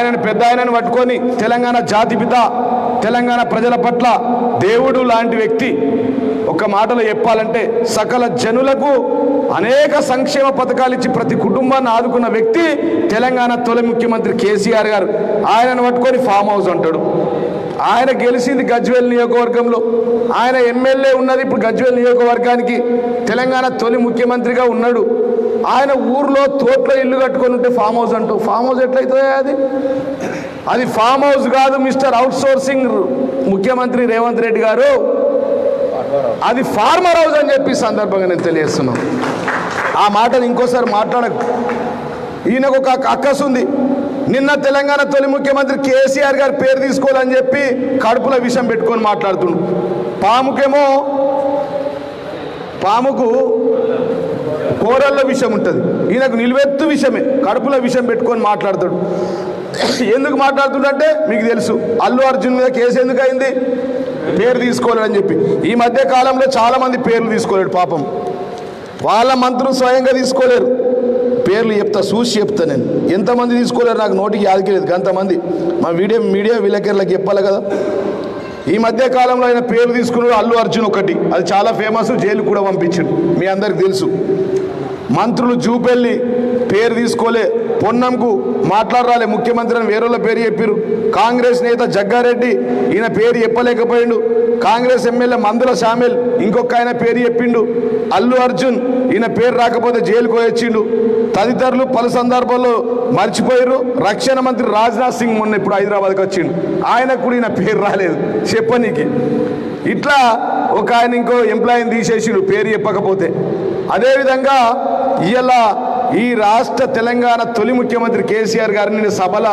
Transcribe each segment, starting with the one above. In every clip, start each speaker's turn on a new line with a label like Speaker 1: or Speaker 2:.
Speaker 1: ఆయనను పెద్ద ఆయనను పట్టుకొని తెలంగాణ జాతిపిత తెలంగాణ ప్రజల పట్ల దేవుడు లాంటి వ్యక్తి ఒక మాటలో చెప్పాలంటే సకల జనులకు అనేక సంక్షేమ పథకాలు ఇచ్చి ప్రతి కుటుంబాన్ని ఆదుకున్న వ్యక్తి తెలంగాణ తొలి ముఖ్యమంత్రి కేసీఆర్ గారు. ఆయనను పట్టుకొని ఫామ్ హౌస్ అంటాడు. ఆయన గెలిచింది గజ్వేల్ నియోజకవర్గంలో. ఆయన ఎమ్మెల్యే ఉన్నది ఇప్పుడు గజ్వేల్ నియోజకవర్గానికి. తెలంగాణ తొలి ముఖ్యమంత్రిగా ఉన్నాడు. ఆయన ఊర్లో తోటలో ఇల్లు కట్టుకొని ఉంటే ఫామ్ హౌస్ అంటూ. ఫామ్ హౌస్ ఎట్లయితే అది? అది ఫామ్ హౌస్ కాదు మిస్టర్ అవుట్ సోర్సింగ్ ముఖ్యమంత్రి రేవంత్ రెడ్డి గారు. అది ఫార్మర్ హౌస్ అని చెప్పి సందర్భంగా నేను తెలియజేస్తున్నాను ఆ మాటను ఇంకోసారి మాట్లాడకు. ఈయనకు ఒక అక్కసు ఉంది. నిన్న తెలంగాణ తొలి ముఖ్యమంత్రి కేసీఆర్ గారి పేరు తీసుకోవాలని చెప్పి కడుపులో విషం పెట్టుకొని మాట్లాడుతుండు. పాముకేమో పాముకు కూరల్లో విషయం ఉంటుంది. ఈయనకు నిలువెత్తు విషయమే. కడుపులో విషయం పెట్టుకొని మాట్లాడతాడు. ఎందుకు మాట్లాడుతుండంటే మీకు తెలుసు అల్లు అర్జున్ మీద కేసు ఎందుకు అయింది? పేరు తీసుకోలేడని చెప్పి. ఈ మధ్య కాలంలో చాలా మంది పేర్లు తీసుకోలేడు పాపం. వాళ్ళ మంత్రులు స్వయంగా తీసుకోలేరు. పేర్లు చెప్తా చూసి చెప్తా నేను. ఎంతమంది తీసుకోలేరు నాకు నోటికి యాదకిలేదు అంతమంది మా వీడియో మీడియా విలేకరులకు చెప్పాలి కదా. ఈ మధ్య కాలంలో ఆయన పేరు తీసుకున్నాడు అల్లు అర్జున్ ఒకటి. అది చాలా ఫేమస్ జైలు కూడా పంపించాడు. మీ అందరికి తెలుసు. మంత్రులు జూపెళ్ళి పేరు తీసుకోలే పొన్నంకు మాట్లాడరాలే ముఖ్యమంత్రి అని వేరేళ్ళ పేరు చెప్పారు కాంగ్రెస్ నేత జగ్గారెడ్డి ఈయన పేరు చెప్పలేకపోయిండు. కాంగ్రెస్ ఎమ్మెల్యే మందుల షామిల్ ఇంకొక ఆయన పేరు చెప్పిండు. అల్లు అర్జున్ ఈయన పేరు రాకపోతే జైలుకు వచ్చిండు తదితరులు పలు సందర్భాల్లో మర్చిపోయారు రక్షణ మంత్రి రాజ్నాథ్ సింగ్ మొన్న ఇప్పుడు హైదరాబాద్కి వచ్చిండు. ఆయనకు కూడా ఈయన పేరు రాలేదు. చెప్పనీకి. ఇట్లా ఒక ఆయన ఇంకో ఎంప్లాయీని తీసేసిండు పేరు చెప్పకపోతే. అదేవిధంగా ఇవాళ ఈ రాష్ట్ర తెలంగాణ తొలి ముఖ్యమంత్రి కేసీఆర్ గారిని నేను సభల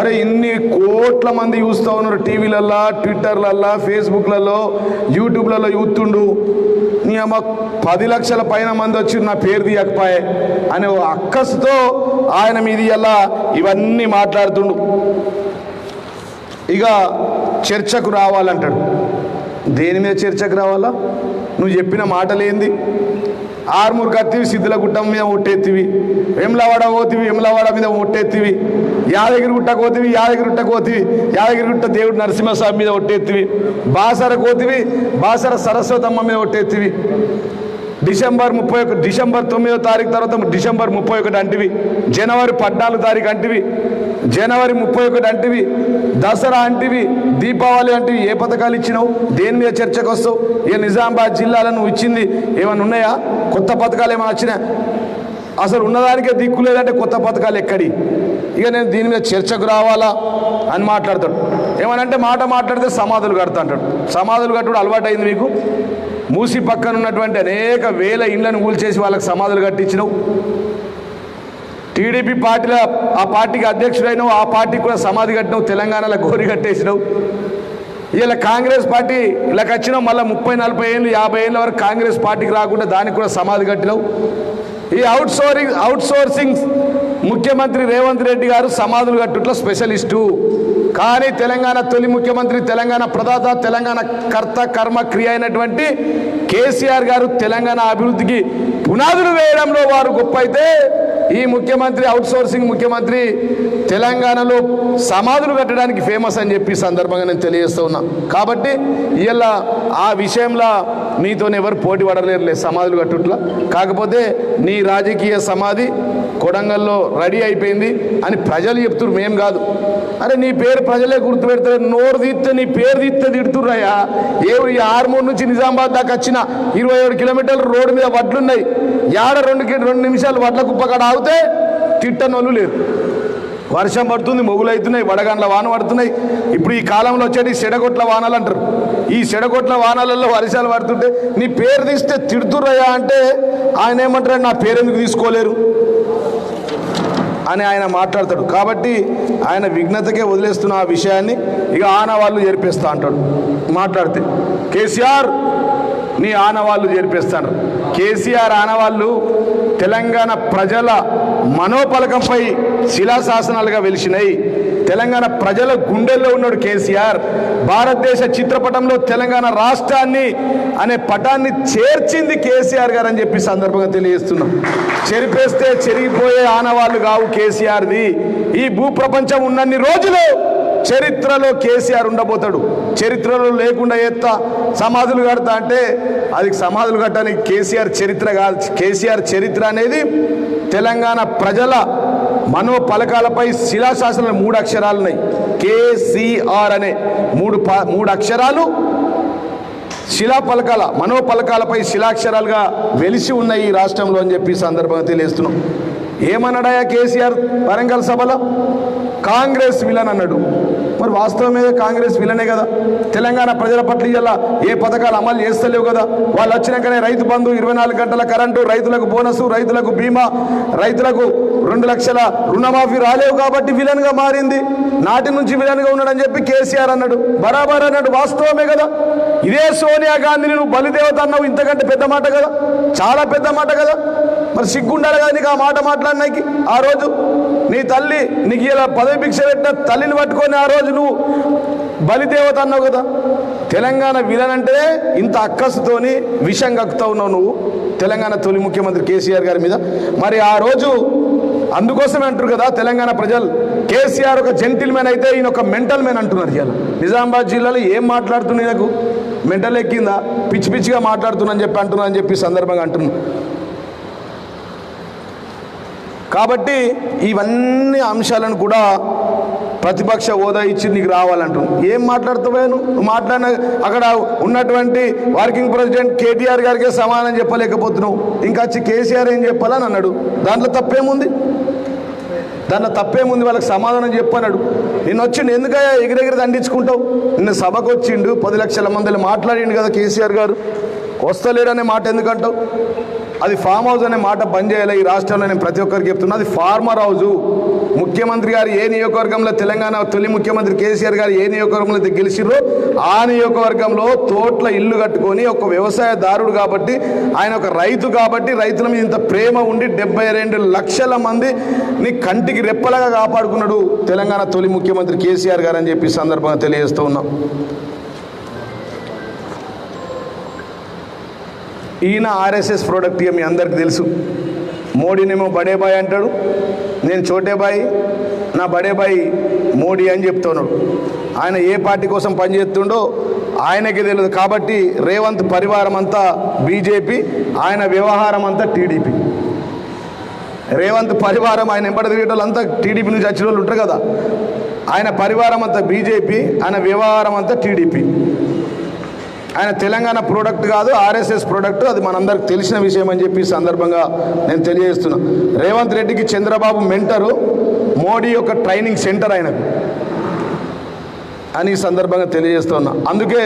Speaker 1: అరే ఇన్ని కోట్ల మంది చూస్తూ ఉన్నారు టీవీలల్లో ట్విట్టర్లల్లో ఫేస్బుక్లలో యూట్యూబ్లలో చూస్తుండు. నీ అమ్మ పది లక్షల పైన మంది వచ్చి నా పేరు తీయకపోయే అనే ఓ అక్కసుతో ఆయన మీది ఎలా ఇవన్నీ మాట్లాడుతుండు. ఇక చర్చకు రావాలంటాడు. దేని మీద చర్చకు రావాలా? నువ్వు చెప్పిన మాటలేంది? ఆర్మూర్ కత్తివి సిద్ధుల మీద ఒట్టెత్తివి. వెమ్లవాడ పోతివి వెమ్లవాడ మీద ఒట్టెత్తివి. యాదగిరి గుట్ట కోతివి యాదగిరి గుట్ట కోతివి. యాదగిరి గుట్ట దేవుడు నరసింహస్వామి మీద ఒట్టెత్తివి. బాసర కోతివి బాసర సరస్వతమ్మ మీద ఒట్టెత్తివి. డిసెంబర్ ముప్పై ఒకటి డిసెంబర్ తొమ్మిదో తారీఖు తర్వాత డిసెంబర్ ముప్పై ఒకటి అంటివి. జనవరి పద్నాలుగు తారీఖు అంటివి. జనవరి ముప్పై ఒకటి అంటివి. దసరా అంటివి. దీపావళి అంటివి. ఏ పథకాలు ఇచ్చినావు? దేని మీద చర్చకు వస్తావు? ఇక నిజామాబాద్ జిల్లాలో నువ్వు ఇచ్చింది ఏమైనా ఉన్నాయా? కొత్త పథకాలు ఏమైనా వచ్చినా? అసలు ఉన్నదానికే దిక్కు లేదంటే కొత్త పథకాలు ఎక్కడి? ఇక నేను దీని మీద చర్చకు రావాలా అని మాట్లాడతాడు. ఏమనంటే మాట మాట్లాడితే సమాధులు కడతా అంటాడు. సమాధులు కట్టుడు అలవాటు అయింది మీకు? మూసి పక్కన ఉన్నటువంటి అనేక వేల ఇండ్లను కూల్చేసి వాళ్ళకి సమాధులు కట్టించినావు. టీడీపీ పార్టీలో ఆ పార్టీకి అధ్యక్షుడైనవు ఆ పార్టీకి కూడా సమాధి కట్టినావు తెలంగాణలో గోరి కట్టేసినావు. ఇలా కాంగ్రెస్ పార్టీ ఇలా వచ్చినావు మళ్ళీ ముప్పై నలభై ఏళ్ళు యాభై ఏళ్ళ వరకు కాంగ్రెస్ పార్టీకి రాకుండా దానికి కూడా సమాధి కట్టినావు ఈ అవుట్ సోరింగ్ అవుట్ సోర్సింగ్ ముఖ్యమంత్రి రేవంత్ రెడ్డి గారు సమాధులు కట్టుట్లో స్పెషలిస్టు. కానీ తెలంగాణ తొలి ముఖ్యమంత్రి తెలంగాణ ప్రదాత తెలంగాణ కర్త కర్మ క్రియ అయినటువంటి కేసీఆర్ గారు తెలంగాణ అభివృద్ధికి పునాదులు వేయడంలో వారు గొప్ప అయితే ఈ ముఖ్యమంత్రి అవుట్సోర్సింగ్ ముఖ్యమంత్రి తెలంగాణలో సమాధులు కట్టడానికి ఫేమస్ అని చెప్పి సందర్భంగా నేను తెలియజేస్తూ ఉన్నా. కాబట్టి ఇలా ఆ విషయంలో నీతో ఎవరు పోటీ పడలేరులే సమాధులు కట్టుట్లా. కాకపోతే నీ రాజకీయ సమాధి కొడంగల్లో రెడీ అయిపోయింది అని ప్రజలు చెప్తున్నారు మేం కాదు. అరే నీ పేరు ప్రజలే గుర్తుపెడతారు నోరు తీస్తే నీ పేరు తీస్తే తిడుతుర్రయ్యా. ఏ ఈ ఆర్మూర్ నుంచి నిజామాబాద్ దాకా వచ్చిన ఇరవై ఏడు కిలోమీటర్ల రోడ్డు మీద వడ్లున్నాయి. యాడ రెండు రెండు నిమిషాలు వడ్ల కుప్పకాడ తాగితే తిట్టనోళ్ళు లేరు. వర్షం పడుతుంది మొగులు అవుతున్నాయి వడగండ్ల వాన పడుతున్నాయి. ఇప్పుడు ఈ కాలంలో వచ్చేటి సెడగొట్ల వానలు అంటారు. ఈ సెడగొట్ల వానాలలో వర్షాలు పడుతుంటే నీ పేరు తీస్తే తిడుతుర్రయ్యా అంటే ఆయన ఏమంటారు? నా పేరు ఎందుకు తీసుకోలేరు? అని ఆయన మాట్లాడతాడు. కాబట్టి ఆయన విఘ్నతకే వదిలేస్తున్న ఆ విషయాన్ని ఇక ఆనవాళ్ళు జరిపిస్తా అంటాడు. మాట్లాడితే కేసీఆర్ నీ ఆనవాళ్ళు జరిపిస్తాడు కేసీఆర్ ఆనవాళ్ళు తెలంగాణ ప్రజల మనోపలకంపై శిలాశాసనాలుగా వెలిసినాయి తెలంగాణ ప్రజల గుండెల్లో ఉన్నాడు కేసీఆర్. భారతదేశ చిత్రపటంలో తెలంగాణ రాష్ట్రాన్ని అనే పటాన్ని చేర్చింది కేసీఆర్ గారు అని చెప్పి సందర్భంగా తెలియజేస్తున్నాం. చెరిపేస్తే చెరిగిపోయే ఆనవాళ్ళు కావు కేసీఆర్ది. ఈ భూప్రపంచం ఉన్నన్ని రోజులు చరిత్రలో కేసీఆర్ ఉండబోతాడు. చరిత్రలో లేకుండా ఎత్తా సమాధులు కడతా అంటే అది సమాధులు కట్టడానికి కేసీఆర్ చరిత్ర కాదు. కేసీఆర్ చరిత్ర అనేది తెలంగాణ ప్రజల మనో పలకాలపై శిలాశాసనాలు మూడు అక్షరాలు ఉన్నాయి. కేసీఆర్ అనే మూడు ప- మూడు అక్షరాలు శిలా పలకాల మనో పలకాలపై శిలాక్షరాలుగా వెలిసి ఉన్నాయి ఈ రాష్ట్రంలో అని చెప్పి సందర్భంగా తెలియజేస్తున్నాం. ఏమన్నాడాయా కేసీఆర్ వరంగల్ సభలో? కాంగ్రెస్ విలన్ అన్నాడు. వాస్తవమే కాంగ్రెస్ విలనే కదా? తెలంగాణ ప్రజల పట్ల ఇలా ఏ పథకాలు అమలు చేస్తలేవు కదా? వాళ్ళు వచ్చినాకనే రైతు బంధు ఇరవై నాలుగు గంటల కరెంటు రైతులకు బోనస్ రైతులకు బీమా రైతులకు రెండు లక్షల రుణమాఫీ రాలేవు కాబట్టి విలన్గా మారింది. నాటి నుంచి విలన్గా ఉన్నాడని చెప్పి కేసీఆర్ అన్నాడు. బరాబర్ అన్నాడు. వాస్తవమే కదా? ఇదే సోనియా గాంధీని నువ్వు బలిదేవత అన్నావు. ఇంతకంటే పెద్ద మాట కదా? చాలా పెద్ద మాట కదా? మరి సిగ్గుండాలి కదా నీకు ఆ మాట మాట్లాడినాకి? ఆ రోజు నీ తల్లి నీకు ఇలా పదవి భిక్ష పెట్టిన తల్లిని పట్టుకొని ఆ రోజు నువ్వు బలిదేవత అన్నావు కదా. తెలంగాణ విలన్ అంటే ఇంత అక్కసుతోని విషం కక్కుతా ఉన్నావు నువ్వు. తెలంగాణ తొలి ముఖ్యమంత్రి కేసీఆర్ గారి మీద. మరి ఆ రోజు అందుకోసమే అంటారు కదా తెలంగాణ ప్రజలు. కేసీఆర్ ఒక జెంటిల్ మ్యాన్ అయితే ఈయన ఒక మెంటల్ మ్యాన్ అంటున్నారు ఇవాళ నిజామాబాద్ జిల్లాలో ఏం మాట్లాడుతున్నాయి నాకు మెంటల్ ఎక్కిందా? పిచ్చి పిచ్చిగా మాట్లాడుతున్నా అని చెప్పి అంటున్నా అని చెప్పి సందర్భంగా అంటున్నా. కాబట్టి ఇవన్నీ అంశాలను కూడా ప్రతిపక్ష హోదా ఇచ్చి నీకు రావాలంటున్నావు. ఏం మాట్లాడుతావా నువ్వు? మాట్లాడిన అక్కడ ఉన్నటువంటి వర్కింగ్ ప్రెసిడెంట్ కేటీఆర్ గారికే సమానం చెప్పలేకపోతున్నావు. ఇంకా వచ్చి కేసీఆర్ ఏం చెప్పాలని అన్నాడు? దాంట్లో తప్పేముంది? దాంట్లో తప్పేముంది? వాళ్ళకి సమాధానం చెప్పన్నాడు. నిన్న వచ్చిండు ఎందుకయ్యా ఎగిరెగిరి దండించుకుంటావు? నిన్న సభకు వచ్చిండు పది లక్షల మందిలో మాట్లాడిండు కదా కేసీఆర్ గారు. వస్తలేడనే మాట ఎందుకంటావు? అది ఫామ్ హౌస్ అనే మాట బంద్ చేయాలి ఈ రాష్ట్రంలో నేను ప్రతి ఒక్కరికి చెప్తున్నా. అది ఫార్మర్ హౌస్ ముఖ్యమంత్రి గారు ఏ నియోజకవర్గంలో తెలంగాణ తొలి ముఖ్యమంత్రి కేసీఆర్ గారు ఏ నియోజకవర్గంలో అయితే గెలిచిర్రో ఆ నియోజకవర్గంలో తోట్ల ఇల్లు కట్టుకొని ఒక వ్యవసాయదారుడు కాబట్టి ఆయన ఒక రైతు కాబట్టి రైతుల మీద ఇంత ప్రేమ ఉండి డెబ్బై రెండు లక్షల మందిని కంటికి రెప్పలాగా కాపాడుకున్నాడు తెలంగాణ తొలి ముఖ్యమంత్రి కేసీఆర్ గారు అని చెప్పి సందర్భంగా తెలియజేస్తూ ఉన్నాం. ఈయన ఆర్ఎస్ఎస్ ప్రోడక్ట్ ఇక మీ అందరికి తెలుసు. మోడీనేమో బడే బాయ్ అంటాడు. నేను చోటే బాయ్ నా బడే బాయ్ మోడీ అని చెప్తున్నాడు. ఆయన ఏ పార్టీ కోసం పనిచేస్తుండో ఆయనకి తెలియదు. కాబట్టి రేవంత్ పరివారం అంతా బీజేపీ ఆయన వ్యవహారం అంతా టీడీపీ. రేవంత్ పరివారం ఆయన ఎంబడి తిరిగేటోళ్ళు అంతా టీడీపీ నుంచి వచ్చిన వాళ్ళు ఉంటారు కదా. ఆయన పరివారం అంతా బీజేపీ ఆయన వ్యవహారం అంతా టీడీపీ. ఆయన తెలంగాణ ప్రోడక్ట్ కాదు ఆర్ఎస్ఎస్ ప్రోడక్ట్ అది మనందరికి తెలిసిన విషయం అని చెప్పి సందర్భంగా నేను తెలియజేస్తున్నా. రేవంత్ రెడ్డికి చంద్రబాబు మెంటరు మోడీ యొక్క ట్రైనింగ్ సెంటర్ ఆయనకు అని ఈ సందర్భంగా తెలియజేస్తున్నా. అందుకే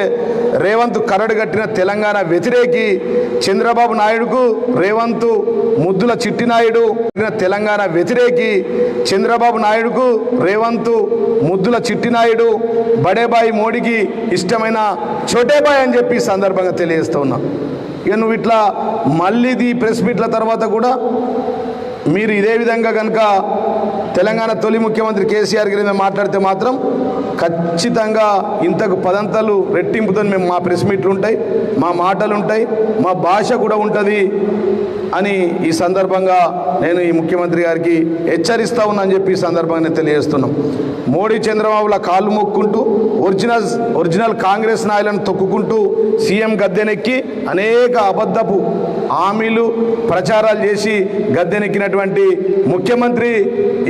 Speaker 1: రేవంత్ కరడు కట్టిన తెలంగాణ వ్యతిరేకి చంద్రబాబు నాయుడుకు రేవంత్ ముద్దుల చిట్టి నాయుడు తెలంగాణ వ్యతిరేకి చంద్రబాబు నాయుడుకు రేవంత్ ముద్దుల చిట్టి నాయుడు బడేబాయి మోడీకి ఇష్టమైన చోటేబాయ్ అని చెప్పి సందర్భంగా తెలియజేస్తున్నా. ఇక నువ్వు ఇట్లా మళ్ళీ ప్రెస్ మీట్ల తర్వాత కూడా మీరు ఇదే విధంగా కనుక తెలంగాణ తొలి ముఖ్యమంత్రి కేసీఆర్ గారి మీద మాట్లాడితే మాత్రం ఖచ్చితంగా ఇంతకు పదంతలు రెట్టింపుతో మేము మా ప్రెస్ మీట్లు ఉంటాయి మా మాటలు ఉంటాయి మా భాష కూడా ఉంటుంది అని ఈ సందర్భంగా నేను ఈ ముఖ్యమంత్రి గారికి హెచ్చరిస్తా ఉన్నానని చెప్పి ఈ సందర్భంగా నేను తెలియజేస్తున్నాం. మోడీ చంద్రబాబుల కాళ్ళు మొక్కుంటూ ఒరిజినల్ ఒరిజినల్ కాంగ్రెస్ నాయకులను తొక్కుకుంటూ సీఎం గద్దెనెక్కి అనేక అబద్ధపు హామీలు ప్రచారాలు చేసి గద్దెనెక్కినటువంటి ముఖ్యమంత్రి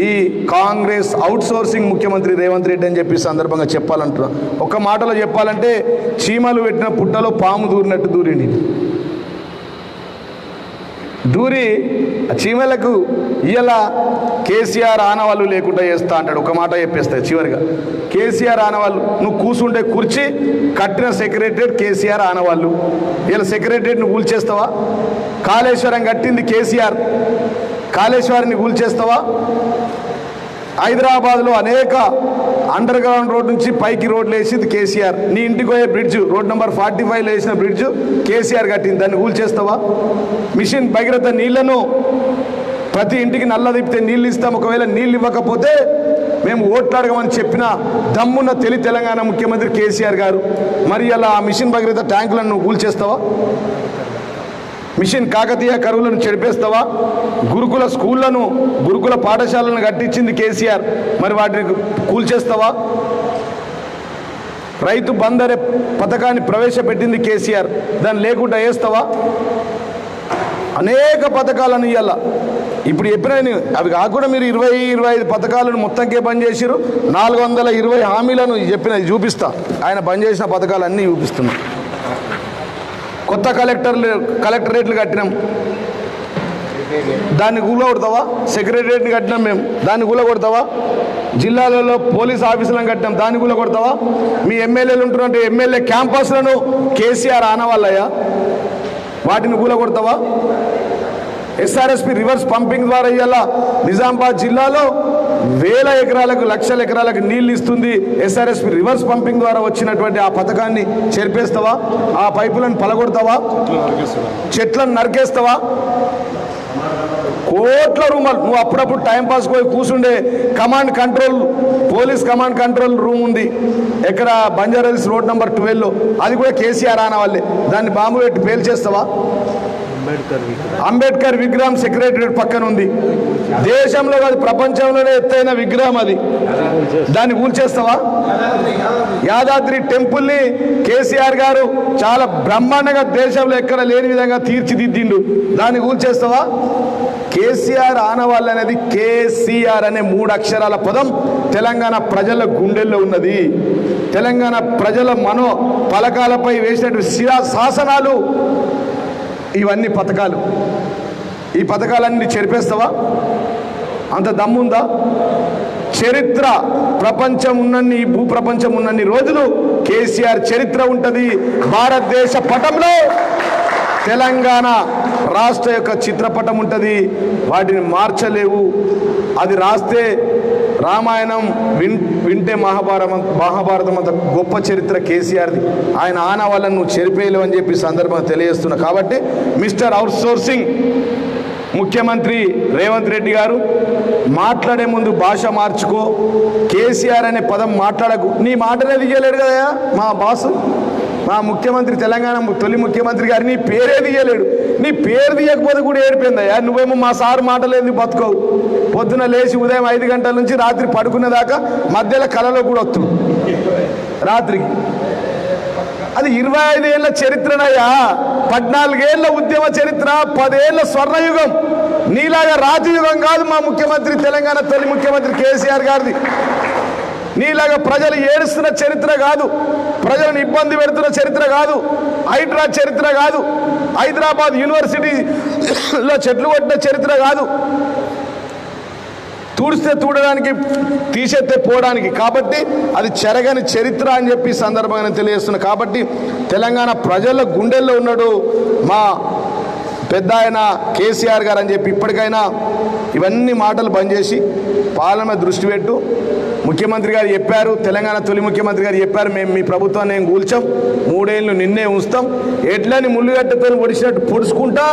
Speaker 1: ఈ కాంగ్రెస్ అవుట్ సోర్సింగ్ ముఖ్యమంత్రి రేవంత్ రెడ్డి అని చెప్పి సందర్భంగా చెప్పాలంటున్నా. ఒక మాటలో చెప్పాలంటే చీమలు పెట్టిన పుట్టలో పాము దూరినట్టు దూరిండి దూరి చీమలకు ఇయ్యాల కేసీఆర్ ఆనవాళ్ళు లేకుండా చేస్తా అంటాడు. ఒక మాట చెప్పేస్తాయి చివరిగా. కేసీఆర్ ఆనవాళ్ళు నువ్వు కూర్చుంటే కూర్చి కట్టిన సెక్రటరేట్ కేసీఆర్ ఆనవాళ్ళు. ఇలా సెక్రటరేట్ని కూల్చేస్తావా? కాళేశ్వరం కట్టింది కేసీఆర్. కాళేశ్వరాన్ని కూల్చేస్తావా? హైదరాబాద్లో అనేక అండర్ గ్రౌండ్ రోడ్ నుంచి పైకి రోడ్లు వేసింది కేసీఆర్. నీ ఇంటికి పోయే బ్రిడ్జ్ రోడ్ నెంబర్ ఫార్టీ ఫైవ్లో వేసిన బ్రిడ్జ్ కేసీఆర్ కట్టింది. దాన్ని కూల్చేస్తావా? మిషన్ భగీరథ నీళ్ళను ప్రతి ఇంటికి నల్ల తిప్పితే నీళ్ళు ఇస్తాం. ఒకవేళ నీళ్ళు ఇవ్వకపోతే మేము ఓట్లాడగమని చెప్పిన దమ్మున్న తెలి తెలంగాణ ముఖ్యమంత్రి కేసీఆర్ గారు. మరి అలా ఆ మిషన్ భగీరథ ట్యాంకులను నువ్వు కూల్చేస్తావా? మిషన్ కాకతీయ కరువులను చెడిపేస్తావా? గురుకుల స్కూళ్ళను గురుకుల పాఠశాలను కట్టించింది కేసీఆర్. మరి వాటిని కూల్చేస్తావా? రైతు బందరే పథకాన్ని ప్రవేశపెట్టింది కేసీఆర్. దాన్ని లేకుండా వేస్తావా అనేక పథకాలను ఇవ్వాల ఇప్పుడు ఎప్పుడైనా అవి కాకుండా మీరు ఇరవై ఇరవై ఐదు పథకాలను మొత్తంకే బంద్ చేసిరు నాలుగు వందల ఇరవై హామీలను చెప్పిన చూపిస్తా. ఆయన బంద్ చేసిన పథకాలన్నీ చూపిస్తున్నాను కొత్త కలెక్టర్లు కలెక్టరేట్లు కట్టినాం. దాన్ని కూలగొడతావా? సెక్రటరియట్ని కట్టినాం మేము. దాన్ని కూలగొడతావా? జిల్లాలలో పోలీస్ ఆఫీసులను కట్టినాం. దాన్ని కూలగొడతావా? మీ ఎమ్మెల్యేలు ఉంటున్నట్టు ఎమ్మెల్యే క్యాంపస్లను కేసీఆర్ ఆనవాళ్ళయ్యా. వాటిని కూలగొడతావా? ఎస్ఆర్ఎస్పి రివర్స్ పంపింగ్ ద్వారా ఇవాళ నిజామాబాద్ జిల్లాలో వేల ఎకరాలకు లక్షల ఎకరాలకు నీళ్ళు ఇస్తుంది ఎస్ఆర్ఎస్పి రివర్స్ పంపింగ్ ద్వారా వచ్చినటువంటి ఆ పథకాన్ని చేర్పేస్తావా? ఆ పైపులను పలగొడతావా? చెట్లను నరికేస్తావా? కోట్ల రూమాలు. నువ్వు అప్పుడప్పుడు టైంపాస్ పోయి కూర్చుండే command control police command control room ఉంది. ఎక్కడ బంజారాహిల్స్ రోడ్ నెంబర్ ట్వెల్వ్లో అది కూడా కేసీఆర్ ఆన వాళ్ళే దాన్ని బాంబు పెట్టి పేల్చేస్తావా? అంబేద్కర్ విగ్రహం. సెక్రటరీ పక్కన ఉంది. దేశంలో కాదు ప్రపంచంలోనే ఎత్తైన విగ్రహం అది. దాన్ని కూల్చేస్తావా యాదాద్రి టెంపుల్ని కేసీఆర్ గారు చాలా బ్రహ్మాండంగా దేశంలో ఎక్కడ లేని విధంగా తీర్చిదిద్దిండు. దాన్ని కూల్చేస్తావా కేసీఆర్ ఆనవాళ్ళు అనేది కేసీఆర్ అనే మూడు అక్షరాల పదం తెలంగాణ ప్రజల గుండెల్లో ఉన్నది. తెలంగాణ ప్రజల మనో పలకాలపై వేసినటువంటి శిలా శాసనాలు ఇవన్నీ పథకాలు. ఈ పథకాలన్నీ చెరిపేస్తావా? అంత దమ్ముందా? చరిత్ర ప్రపంచం ఉన్నన్ని భూ భూప్రపంచం ఉన్నన్ని రోజులు కేసీఆర్ చరిత్ర ఉంటుంది. భారతదేశ పటంలో తెలంగాణ రాష్ట్ర యొక్క చిత్రపటం ఉంటుంది. వాటిని మార్చలేవు. అది రాస్తే రామాయణం విన్ వింటే మహాభారతం మహాభారతం అంత గొప్ప చరిత్ర కేసీఆర్ది. ఆయన ఆన వల్ల నువ్వు చెరిపేయలేవు అని చెప్పి సందర్భంగా తెలియజేస్తున్నా. కాబట్టి మిస్టర్ అవుట్ సోర్సింగ్ ముఖ్యమంత్రి రేవంత్ రెడ్డి గారు మాట్లాడే ముందు భాష మార్చుకో. కేసీఆర్ అనే పదం మాట్లాడకు. నీ మాటనే దిగలేడు కదా మా బాసు. మా ముఖ్యమంత్రి తెలంగాణ తొలి ముఖ్యమంత్రి గారు నీ పేరే తీయలేడు. నీ పేరు తీయకపోతే కూడా ఏడిపోయిందయ్యా. నువ్వేమో మా సార్ మాటలేంది బతుకోవు. పొద్దున లేచి ఉదయం ఐదు గంటల నుంచి రాత్రి పడుకునేదాకా మధ్యలో కలలో కూడా వస్తుంది రాత్రికి అది ఇరవై ఐదేళ్ళ చరిత్రనయ్యా. పద్నాలుగేళ్ళ ఉద్యమ చరిత్ర పదేళ్ళ స్వర్ణయుగం. నీలాగా రాజయుగం కాదు మా ముఖ్యమంత్రి తెలంగాణ తొలి ముఖ్యమంత్రి కేసీఆర్ గారిది. నీలాగా ప్రజలు ఏడుస్తున్న చరిత్ర కాదు. ప్రజలను ఇబ్బంది పెడుతున్న చరిత్ర కాదు. హైడ్రా చరిత్ర కాదు. హైదరాబాద్ యూనివర్సిటీలో చెట్లు కొట్టిన చరిత్ర కాదు. తుడిస్తే తూడడానికి తీసేస్తే పోవడానికి. కాబట్టి అది చెరగని చరిత్ర అని చెప్పి సందర్భంగా నేను తెలియజేస్తున్నా. కాబట్టి తెలంగాణ ప్రజల గుండెల్లో ఉన్నాడు మా పెద్ద ఆయన కేసీఆర్ గారు అని చెప్పి ఇప్పటికైనా ఇవన్నీ మాటలు బంద్ చేసి పాలన దృష్టి పెట్టు. ముఖ్యమంత్రి గారు చెప్పారు తెలంగాణ తొలి ముఖ్యమంత్రి గారు చెప్పారు మేము మీ ప్రభుత్వాన్ని ఏం కూల్చాం మూడేళ్ళు నిన్నే ఉంచుతాం ఎట్లని ముళ్ళుగడ్డతో పొడిచినట్టు పొడుచుకుంటా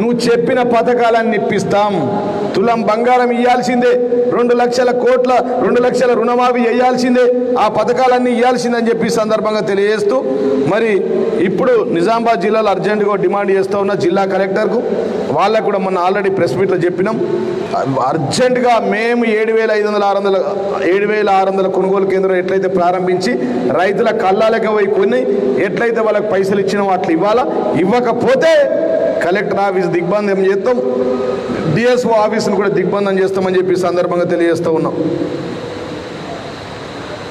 Speaker 1: నువ్వు చెప్పిన పథకాలన్నీ ఇప్పిస్తాం. తులం బంగారం ఇవ్వాల్సిందే రెండు లక్షల కోట్ల రెండు లక్షల రుణమాఫీ వేయాల్సిందే ఆ పథకాలన్నీ ఇవ్వాల్సిందని చెప్పి సందర్భంగా తెలియజేస్తూ మరి ఇప్పుడు నిజామాబాద్ జిల్లాలో అర్జెంటుగా డిమాండ్ చేస్తూ ఉన్న జిల్లా కలెక్టర్కు వాళ్ళకు కూడా మొన్న ఆల్రెడీ ప్రెస్ మీట్లో చెప్పినాం. అర్జెంటుగా మేము ఏడు వేల ఐదు వందల ఆరు వందల ఏడు వేల ఆరు వందల కొనుగోలు కేంద్రం ఎట్లయితే ప్రారంభించి రైతుల కళ్ళాలకి పోయి కొన్ని ఎట్లయితే వాళ్ళకి పైసలు ఇచ్చినామో అట్లా ఇవ్వాలా? ఇవ్వకపోతే కలెక్టర్ ఆఫీస్ దిగ్బంధం చేస్తాం. డిఎస్ఓ ఆఫీసును కూడా దిగ్బంధం చేస్తామని చెప్పి సందర్భంగా తెలియజేస్తూ ఉన్నాం.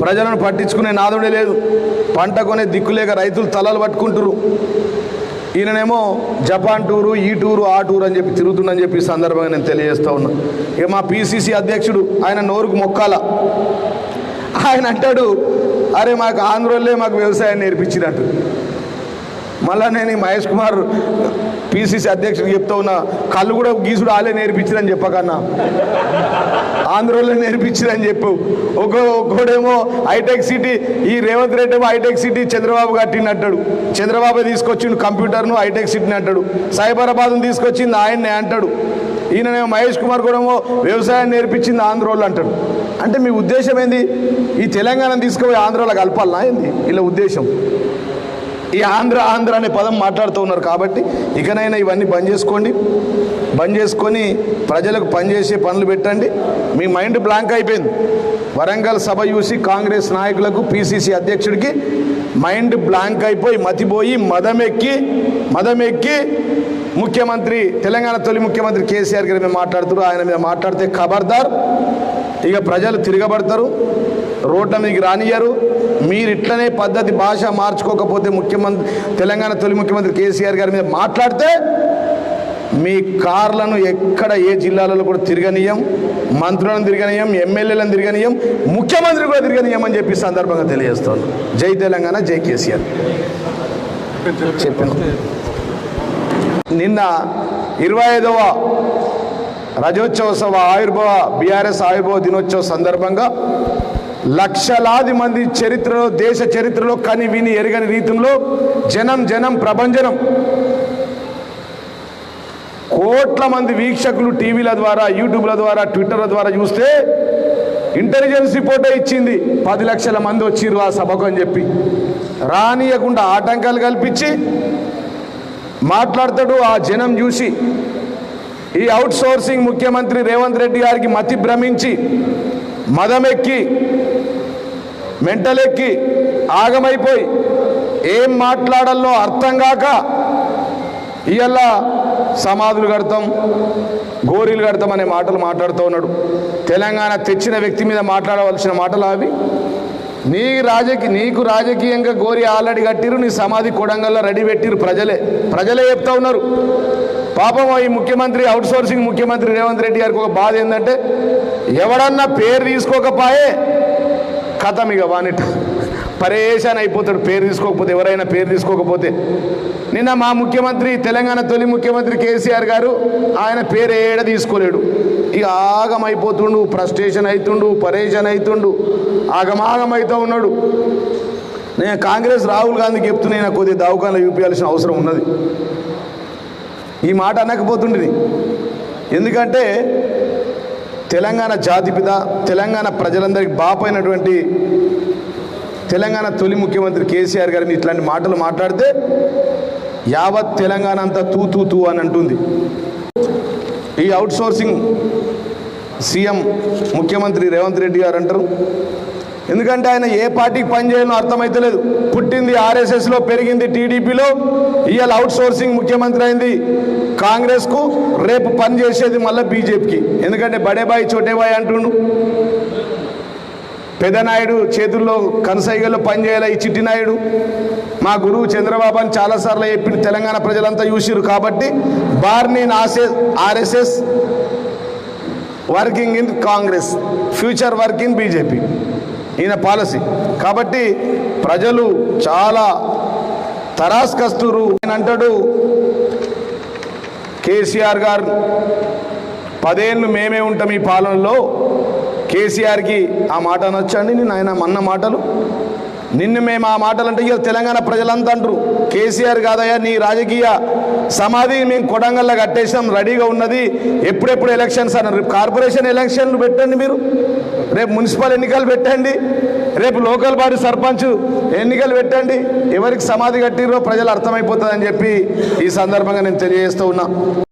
Speaker 1: ప్రజలను పట్టించుకునే నాదుడే లేదు. పంట కొనే దిక్కులేక రైతులు తలలు పట్టుకుంటురు ఈయననేమో జపాన్ టూరు ఈ టూరు ఆ టూరు అని చెప్పి తిరుగుతుందని చెప్పి సందర్భంగా నేను తెలియజేస్తూ ఉన్నా. ఇక మా పిసిసి అధ్యక్షుడు ఆయన నోరుకు మొక్కాల. ఆయన అంటాడు అరే మాకు ఆంధ్రోళ్ళే మాకు వ్యవసాయం నేర్పించినట్టు. మళ్ళా నేను ఈ మహేష్ కుమార్ పిసిసి అధ్యక్షుడికి చెప్తా ఉన్నా కళ్ళు కూడా గీసుడు ఆలే నేర్పించిరని చెప్పకన్నా. ఆంధ్రలో నేర్పించిరని చెప్పు. ఒక ఒకడేమో హైటెక్ సిటీ ఈ రేవంత్ రెడ్డి ఏమో హైటెక్ సిటీ చంద్రబాబు కట్టింది అంటాడు. చంద్రబాబు తీసుకొచ్చిండు కంప్యూటర్ను హైటెక్ సిటీని అంటాడు. సైబరాబాద్ను తీసుకొచ్చింది ఆయన్నే అంటాడు. ఈయననేమో మహేష్ కుమార్ కూడా వ్యవసాయం నేర్పించింది ఆంధ్రోళ్ళు అంటాడు. అంటే మీ ఉద్దేశం ఏంది? ఈ తెలంగాణ తీసుకుపోయి ఆంధ్రాలో కలపాలనా ఏంది? ఇలా ఉద్దేశం. ఈ ఆంధ్ర ఆంధ్ర అనే పదం మాట్లాడుతూ ఉన్నారు కాబట్టి ఇకనైనా ఇవన్నీ బంద్ చేసుకోండి. బంద్ చేసుకొని ప్రజలకు పనిచేసే పనులు పెట్టండి. మీ మైండ్ బ్లాంక్ అయిపోయింది. వరంగల్ సభ చూసి కాంగ్రెస్ నాయకులకు పిసిసి అధ్యక్షుడికి మైండ్ బ్లాంక్ అయిపోయి మతిపోయి మదమెక్కి మదమెక్కి ముఖ్యమంత్రి తెలంగాణ తొలి ముఖ్యమంత్రి కేసీఆర్ గారి మీద మాట్లాడుతారు ఆయన మీద మాట్లాడితే ఖబర్దార్. ఇక ప్రజలు తిరగబడతారు. రోడ్ల మీదకి రానియరు మీరు ఇట్లనే పద్ధతి భాష మార్చుకోకపోతే ముఖ్యమంత్రి తెలంగాణ తొలి ముఖ్యమంత్రి కేసీఆర్ గారి మీద మాట్లాడితే మీ కార్లను ఎక్కడ ఏ జిల్లాలలో కూడా తిరగనీయం మంత్రులను తిరగనీయం ఎమ్మెల్యేలను తిరగనీయం ముఖ్యమంత్రి కూడా తిరగనీయం అని చెప్పి సందర్భంగా తెలియజేస్తాను జై తెలంగాణ జై కేసీఆర్. చెప్పాను నిన్న ఇరవై ఐదవ రజోత్సవ ఆయుర్భవ బీఆర్ఎస్ ఆయుర్భవ దినోత్సవ సందర్భంగా లక్షలాది మంది చరిత్రలో దేశ చరిత్రలో కని విని ఎరగని రీతిలో జనం జనం ప్రభంజనం కోట్ల మంది వీక్షకులు టీవీల ద్వారా యూట్యూబ్ల ద్వారా ట్విట్టర్ల ద్వారా చూస్తే ఇంటెలిజెన్స్ రిపోర్టే ఇచ్చింది. పది లక్షల మంది వచ్చిర్రు ఆ సభకు అని చెప్పి. రానియకుండా ఆటంకాలు కల్పించి మాట్లాడతాడు ఆ జనం చూసి. ఈ అవుట్ సోర్సింగ్ ముఖ్యమంత్రి రేవంత్ రెడ్డి గారికి మతి భ్రమించి మదమెక్కి మెంటలెక్కి ఆగమైపోయి ఏం మాట్లాడాలో అర్థం కాక ఇవాళ సమాధులు కడతాం గోరీలు కడతాం అనే మాటలు మాట్లాడుతూ ఉన్నాడు. తెలంగాణ తెచ్చిన వ్యక్తి మీద మాట్లాడవలసిన మాటలు అవి? నీ రాజకీయ నీకు రాజకీయంగా గోరి ఆల్రెడీ కట్టిరు నీ సమాధి కొడంగల్లో రెడీ పెట్టిరు ప్రజలే. ప్రజలే చెప్తా ఉన్నారు. పాపం ఈ ముఖ్యమంత్రి అవుట్ సోర్సింగ్ ముఖ్యమంత్రి రేవంత్ రెడ్డి గారికి ఒక బాధ ఏంటంటే ఎవడన్నా పేరు తీసుకోకపోయే కథం ఇక వానిట. పరేషాన్ అయిపోతాడు పేరు తీసుకోకపోతే ఎవరైనా పేరు తీసుకోకపోతే. నిన్న మా ముఖ్యమంత్రి తెలంగాణ తొలి ముఖ్యమంత్రి కేసీఆర్ గారు ఆయన పేరు ఏడ తీసుకోలేడు. ఇక ఆగం అయిపోతుండు ఫ్రస్ట్రేషన్ అవుతుండు పరేషాన్ అవుతుండు ఆగమాగం అవుతూ ఉన్నాడు. నేను కాంగ్రెస్ రాహుల్ గాంధీకి చెప్తున్నా నాకు కొద్దిగా దవాఖానలో చూపించాల్సిన అవసరం ఉన్నది. ఈ మాట అనకపోతుండేది ఎందుకంటే తెలంగాణ జాతిపిత తెలంగాణ ప్రజలందరికీ బాపైనటువంటి తెలంగాణ తొలి ముఖ్యమంత్రి కేసీఆర్ గారిని ఇట్లాంటి మాటలు మాట్లాడితే యావత్ తెలంగాణ అంతా తూ తూ తూ అని అంటుంది. ఈ అవుట్సోర్సింగ్ సీఎం ముఖ్యమంత్రి రేవంత్ రెడ్డి గారు అంటారు. ఎందుకంటే ఆయన ఏ పార్టీకి పనిచేయాలో అర్థమైతలేదు. పుట్టింది ఆర్ఎస్ఎస్లో పెరిగింది టీడీపీలో. ఇవాళ అవుట్ సోర్సింగ్ ముఖ్యమంత్రి అయింది. కాంగ్రెస్కు రేపు పని చేసేది మళ్ళీ బీజేపీకి. ఎందుకంటే బడేబాయి చోటేబాయి అంటుండు పెదనాయుడు చేతుల్లో కనసైగల్లో పనిచేయాలి ఈ చిట్టినాయుడు? మా గురువు చంద్రబాబు అని చాలాసార్లు చెప్పిన తెలంగాణ ప్రజలంతా చూసిరు కాబట్టి బార్ని ఆసే RSS working in Congress future work in BJP. ఈయన పాలసీ. కాబట్టి ప్రజలు చాలా తరాస్ కస్తూరు ఆయన అంటాడు కేసీఆర్ గారు పదేళ్ళు మేమే ఉంటాం ఈ పాలనలో. కేసీఆర్కి ఆ మాట అనొచ్చండి నేను ఆయన అన్న మాటలు. నిన్ను మేము ఆ మాటలు అంటే ఇక తెలంగాణ ప్రజలంతా అంటారు కేసీఆర్ కాదయ్యా నీ రాజకీయ సమాధి మేము కొడంగల్లో కట్టేసాం రెడీగా ఉన్నది. ఎప్పుడెప్పుడు ఎలక్షన్స్ అన్నారు రేపు కార్పొరేషన్ ఎలక్షన్లు పెట్టండి మీరు. రేపు మున్సిపల్ ఎన్నికలు పెట్టండి. రేపు లోకల్ బాడీ సర్పంచ్ ఎన్నికలు పెట్టండి. ఎవరికి సమాధి కట్టిరో ప్రజలు అర్థమైపోతుందని చెప్పి ఈ సందర్భంగా నేను తెలియజేస్తూ ఉన్నా.